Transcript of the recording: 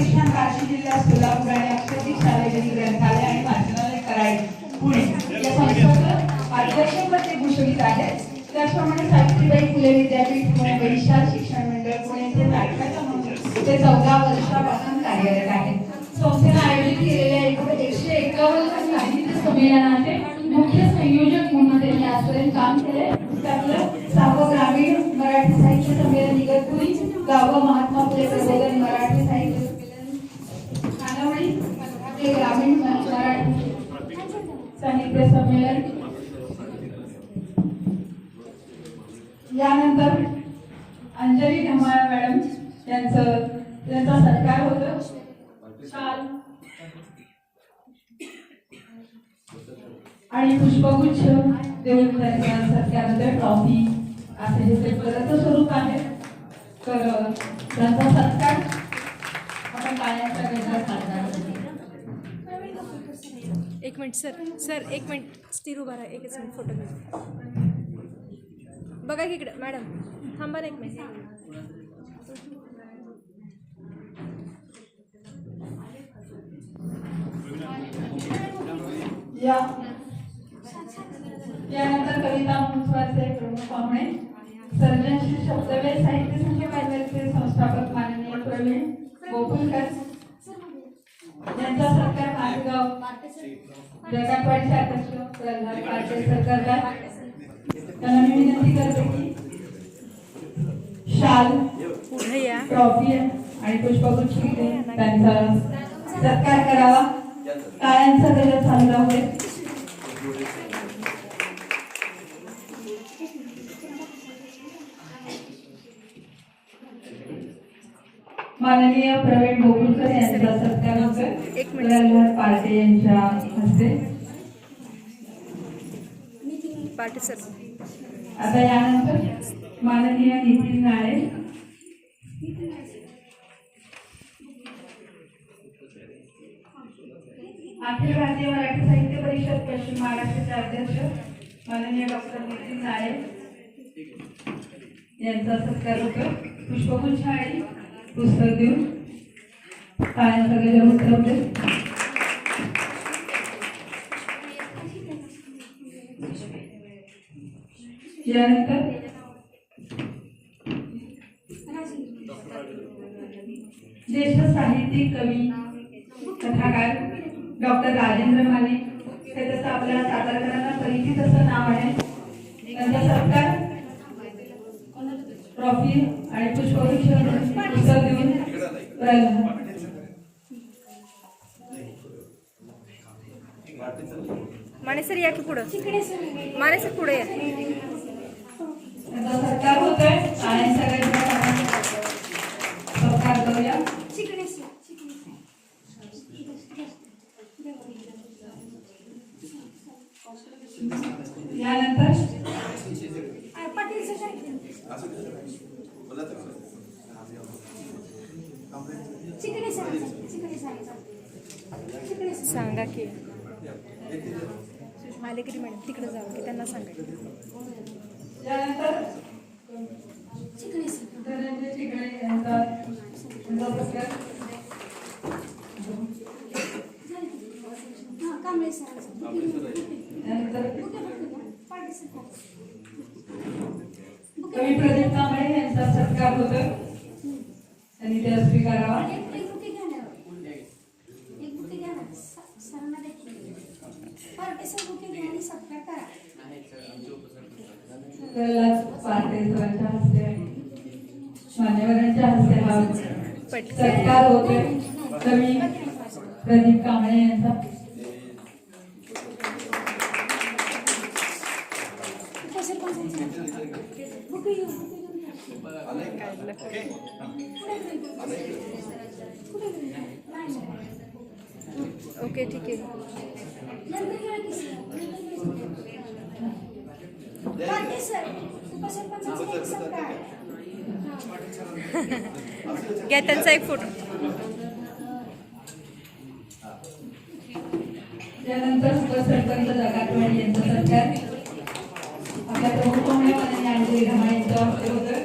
शिक्षण बार्शी जिल्ह्यात सोलापूर आणि अक्षरधिक सार्वजनिक ग्रंथालय आणि वाचनालय कराड पुणे. या संस्थांचं मार्गदर्शनपद ते भूषवित आहेत. त्याचप्रमाणे सावित्रीबाई फुले विद्यापीठ पुणे वैशाल शिक्षण मंडळ पुणे येथे प्राध्यापक म्हणून ते चौदा वर्षापासून कार्यरत आहेत. संस्थेने आयोजित केलेल्या एकशे एकावन्न साहित्य संमेलनाचे मुख्य संयोजक म्हणून त्यांनी आजपर्यंत काम केले त्यातलं सहावं ग्रामीण मराठी साहित्य संमेलन इगतपुरी गावं महात्मा फुले प्रबोधन यानंतर अंजली धमाळ मॅडम यांचं त्यांचा सत्कार होतो. शाल. आणि पुष्पगुच्छ देऊन त्यांचा ट्रॉफी असे हे ते परत स्वरूप आहे. तर त्यांचा सत्कार आपण पाण्याच्या गजरात साजरा एक मिनिट सर. सर एक मिनिट. स्थिर उभा राहा. एकच मिनिट. फोटो घेऊ बघा की इकडे. मॅडम थांबा ना एक मिनिट यानंतर कविता महोत्सवाचे प्रमुख पाहुणे सर्जनशील शब्दवे साहित्य संघ पायदलचे संस्थापक माननीय प्रवीण गोकुलकर. यांचा सत्कार मालेगाव जगाटवाडीचे अध्यक्ष प्रल्हाद त्यांना मी विनंती करते की शाल ट्रॉफी आणि पुष्पगुच्छ त्यांचा सत्कार करावा. टाळ्यांचा गजर चालू राहू माननीय प्रवीण गोकुलकर यांचा सत्कार होतोय. एक मिनिट. प्रल्हाद पार्टे यांच्या हस्ते. पाटील सर. आता यानंतर माननीय नितीन नाळे. अखिल भारतीय मराठी साहित्य परिषद पश्चिम महाराष्ट्राचे अध्यक्ष माननीय डॉक्टर नितीन नाळे यांचा सत्कार होतो. पुष्पगुच्छ आणि पुस्तक देऊन. टाळ्यांचा गजर उतरवते ज्येष्ठ साहित्यिक कवी कथाकार डॉक्टर राजेंद्र माने. हे तसं आपल्या सातारकरांना परिचित असं नाव आहे. त्यांचा सत्कार ट्रॉफी आणि पुष्पवृक्ष पुस्तक देऊन माने सर या की पुढं? माने सर पुढे या. सत्कार होतोय आणि सगळ्यांचा सत्कार करूया. यानंतर सांगा की. आले की मॅडम तिकडे जाऊ की त्यांना सांगा यानंतर धनंजय चिकडे यांचा त्यांचा कवी प्रदीप कांबळे यांचा सत्कार होतो. त्यांनी त्या स्वीकारावा हा सत्कार होतोय. कवी प्रदीप कांबळे ओके ठीक आहे. घ्या त्यांचा एक फोटो. त्यानंतर उपसरपंच जगाटवाडी यांचा सत्कार आपल्या प्रमुख पाहुणे माननीय अंजली ढमाळे यांच्या हस्ते होतं